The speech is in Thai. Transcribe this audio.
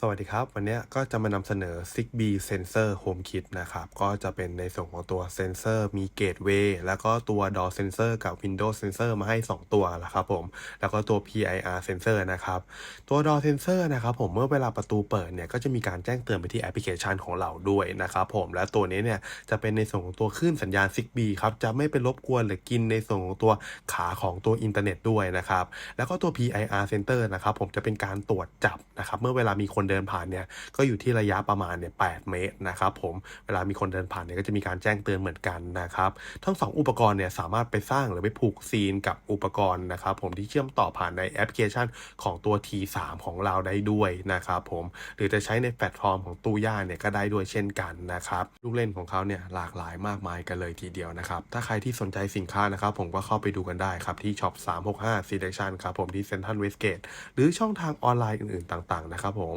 สวัสดีครับ วันนี้ก็จะมานำเสนอ Zigbee Sensor Home Kit นะครับ ก็จะเป็นในส่วนของตัวเซนเซอร์มี Gateway แล้วก็ตัว Door Sensor กับ Window Sensor มาให้ 2 ตัวนะครับผม แล้วก็ตัว PIR Sensor นะครับ ตัว Door Sensor นะครับผมเมื่อเวลาประตูเปิดเนี่ย ก็จะมีการแจ้งเตือนไปที่แอปพลิเคชันของเราด้วยนะครับผม และตัวนี้เนี่ย จะเป็นในส่วนของตัวคลื่นสัญญาณ Zigbee ครับ จะไม่ไปรบกวนหรือกินในส่วนของตัวขาของตัวอินเทอร์เน็ตด้วยนะครับ แล้วก็ตัว PIR Center นะครับผมจะเป็นการตรวจจับนะครับเมื่อเวลามีคนเดินผ่านเนี่ยก็อยู่ที่ระยะประมาณเนี่ย8เมตรนะครับผมเวลามีคนเดินผ่านเนี่ยก็จะมีการแจ้งเตือนเหมือนกันนะครับทั้งสองอุปกรณ์เนี่ยสามารถไปสร้างหรือไปผูกซีนกับอุปกรณ์นะครับผมที่เชื่อมต่อผ่านในแอปพลิเคชันของตัว T3 ของเราได้ด้วยนะครับผมหรือจะใช้ในแพลตฟอร์มของตู้ย่าเนี่ยก็ได้ด้วยเช่นกันนะครับลูกเล่นของเขาเนี่ยหลากหลายมากมายกันเลยทีเดียวนะครับถ้าใครที่สนใจสินค้านะครับผมก็เข้าไปดูกันได้ครับที่ช็อป365 Selection ครับผมที่ Central Westgate หรือช่องทางออนไลน์อื่นๆต่างๆนะครับผม